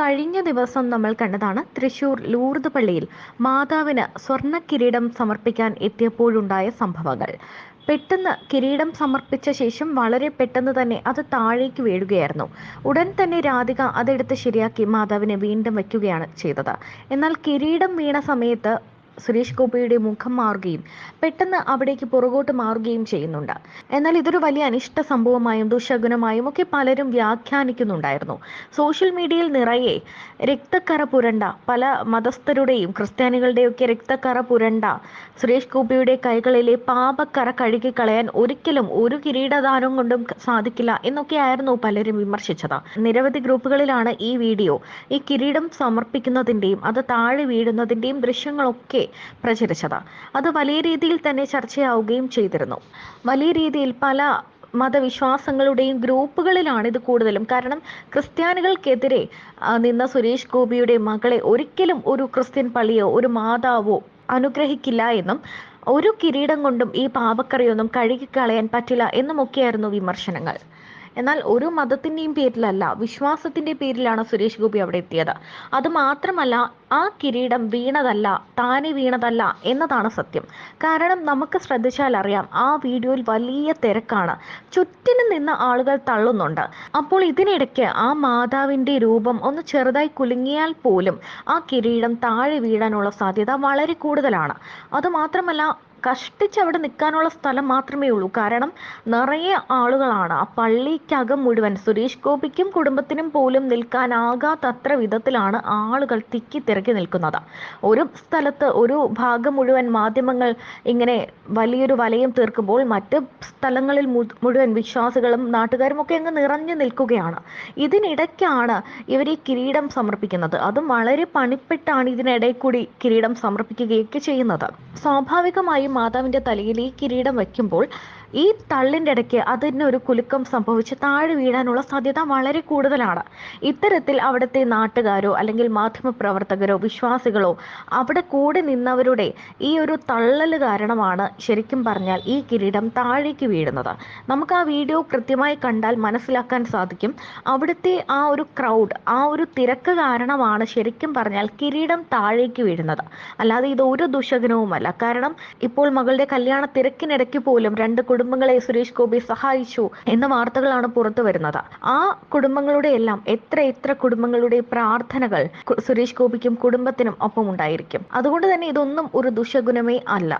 കഴിഞ്ഞ ദിവസം നമ്മൾ കണ്ടതാണ് തൃശൂർ ലൂർദ് പള്ളിയിൽ മാതാവിന് സ്വർണ കിരീടം സമർപ്പിക്കാൻ എത്തിയപ്പോഴുണ്ടായ സംഭവങ്ങൾ. പെട്ടെന്ന് കിരീടം സമർപ്പിച്ച ശേഷം വളരെ പെട്ടെന്ന് തന്നെ അത് താഴേക്ക് വീഴുകയായിരുന്നു. ഉടൻ തന്നെ രാധിക അതെടുത്ത് ശരിയാക്കി മാതാവിനെ വീണ്ടും വയ്ക്കുകയാണ് ചെയ്തത്. എന്നാൽ കിരീടം വീണ സമയത്ത് സുരേഷ് ഗോപിയുടെ മുഖം മാറുകയും പെട്ടെന്ന് അവിടേക്ക് പുറകോട്ട് മാറുകയും ചെയ്യുന്നുണ്ട്. എന്നാൽ ഇതൊരു വലിയ അനിഷ്ട സംഭവമായും ദുശകുനമായും ഒക്കെ പലരും വ്യാഖ്യാനിക്കുന്നുണ്ടായിരുന്നു. സോഷ്യൽ മീഡിയയിൽ നിറയെ രക്തക്കറ പുരണ്ട പല മതസ്ഥരുടെയും ക്രിസ്ത്യാനികളുടെയൊക്കെ രക്തക്കറ പുരണ്ട സുരേഷ് ഗോപിയുടെ കൈകളിലെ പാപക്കറ കഴുകി കളയാൻ ഒരിക്കലും ഒരു കിരീടദാനം കൊണ്ടും സാധിക്കില്ല എന്നൊക്കെയായിരുന്നു പലരും വിമർശിച്ചത്. നിരവധി ഗ്രൂപ്പുകളിലാണ് ഈ വീഡിയോ. ഈ കിരീടം സമർപ്പിക്കുന്നതിന്റെയും അത് താഴെ വീഴുന്നതിന്റെയും ദൃശ്യങ്ങളൊക്കെ പ്രചരിച്ചത്. അത് വലിയ രീതിയിൽ തന്നെ ചർച്ചയാവുകയും ചെയ്തിരുന്നു. വലിയ രീതിയിൽ പല മതവിശ്വാസങ്ങളുടെയും ഗ്രൂപ്പുകളിലാണ് ഇത് കൂടുതലും. കാരണം ക്രിസ്ത്യാനികൾക്കെതിരെ നിന്ന സുരേഷ് ഗോപിയുടെ മകളെ ഒരിക്കലും ഒരു ക്രിസ്ത്യൻ പള്ളിയോ ഒരു മാതാവോ അനുഗ്രഹിക്കില്ല എന്നും ഒരു കിരീടം കൊണ്ടും ഈ പാപക്കറിയൊന്നും കഴുകിക്കളയാൻ പറ്റില്ല എന്നുമൊക്കെയായിരുന്നു വിമർശനങ്ങൾ. എന്നാൽ ഒരു മതത്തിന്റെയും പേരിലല്ല വിശ്വാസത്തിന്റെ പേരിലാണ് സുരേഷ് ഗോപി അവിടെ എത്തിയത്. അത് മാത്രമല്ല ആ കിരീടം വീണതല്ല താനെ വീണതല്ല എന്നതാണ് സത്യം. കാരണം നമുക്ക് ശ്രദ്ധിച്ചാൽ അറിയാം ആ വീഡിയോയിൽ വലിയ തിരക്കാണ്. ചുറ്റിനും നിന്ന് ആളുകൾ തള്ളുന്നുണ്ട്. അപ്പോൾ ഇതിനിടയ്ക്ക് ആ മാതാവിന്റെ രൂപം ഒന്ന് ചെറുതായി കുലുങ്ങിയാൽ പോലും ആ കിരീടം താഴെ വീഴാനുള്ള സാധ്യത വളരെ കൂടുതലാണ്. അത് മാത്രമല്ല കഷ്ടിച്ച് അവിടെ നിൽക്കാനുള്ള സ്ഥലം മാത്രമേ ഉള്ളൂ. കാരണം നിറയെ ആളുകളാണ്. ആ പള്ളിക്കകം മുഴുവൻ സുരേഷ് ഗോപിക്കും കുടുംബത്തിനും പോലും നിൽക്കാനാകാത്തത്ര വിധത്തിലാണ് ആളുകൾ തിക്കി തിരക്കി നിൽക്കുന്നത്. ഒരു സ്ഥലത്ത് ഒരു ഭാഗം മുഴുവൻ മാധ്യമങ്ങൾ ഇങ്ങനെ വലിയൊരു വലയം തീർക്കുമ്പോൾ മറ്റ് സ്ഥലങ്ങളിൽ മുഴുവൻ വിശ്വാസികളും നാട്ടുകാരും ഒക്കെ അങ്ങ് നിറഞ്ഞു നിൽക്കുകയാണ്. ഇതിനിടയ്ക്കാണ് ഇവർ ഈ കിരീടം സമർപ്പിക്കുന്നത്. അതും വളരെ പണിപ്പെട്ടാണ് ഇതിനിടയിൽ കൂടി കിരീടം സമർപ്പിക്കുകയൊക്കെ ചെയ്യുന്നത്. സ്വാഭാവികമായും മാതാവിന്റെ തലയിൽ ഈ കിരീടം വയ്ക്കുമ്പോൾ ഈ തള്ളിന്റെ ഇടയ്ക്ക് അതിന് ഒരു കുലുക്കം സംഭവിച്ച് താഴെ വീഴാനുള്ള സാധ്യത വളരെ കൂടുതലാണ്. ഇത്തരത്തിൽ അവിടുത്തെ നാട്ടുകാരോ അല്ലെങ്കിൽ മാധ്യമപ്രവർത്തകരോ വിശ്വാസികളോ അവിടെ കൂടെ നിന്നവരുടെ ഈ ഒരു തള്ളൽ കാരണമാണ് ശരിക്കും പറഞ്ഞാൽ ഈ കിരീടം താഴേക്ക് വീഴുന്നത്. നമുക്ക് ആ വീഡിയോ കൃത്യമായി കണ്ടാൽ മനസ്സിലാക്കാൻ സാധിക്കും. അവിടുത്തെ ആ ഒരു ക്രൗഡ് ആ ഒരു തിരക്ക് കാരണമാണ് ശരിക്കും പറഞ്ഞാൽ കിരീടം താഴേക്ക് വീഴുന്നത്. അല്ലാതെ ഇത് ഒരു ദുശകനവുമല്ല. കാരണം ഇപ്പോൾ മകളുടെ കല്യാണ തിരക്കിനിടയ്ക്ക് പോലും രണ്ട് കുടുംബങ്ങളെ സുരേഷ് ഗോപി സഹായിച്ചു എന്ന വാർത്തകളാണ് പുറത്തു വരുന്നത്. ആ കുടുംബങ്ങളുടെ എല്ലാം എത്ര എത്ര കുടുംബങ്ങളുടെ പ്രാർത്ഥനകൾ സുരേഷ് ഗോപിക്കും കുടുംബത്തിനും ഒപ്പം ഉണ്ടായിരിക്കും. അതുകൊണ്ട് തന്നെ ഇതൊന്നും ഒരു ദുശകുനമേ അല്ല.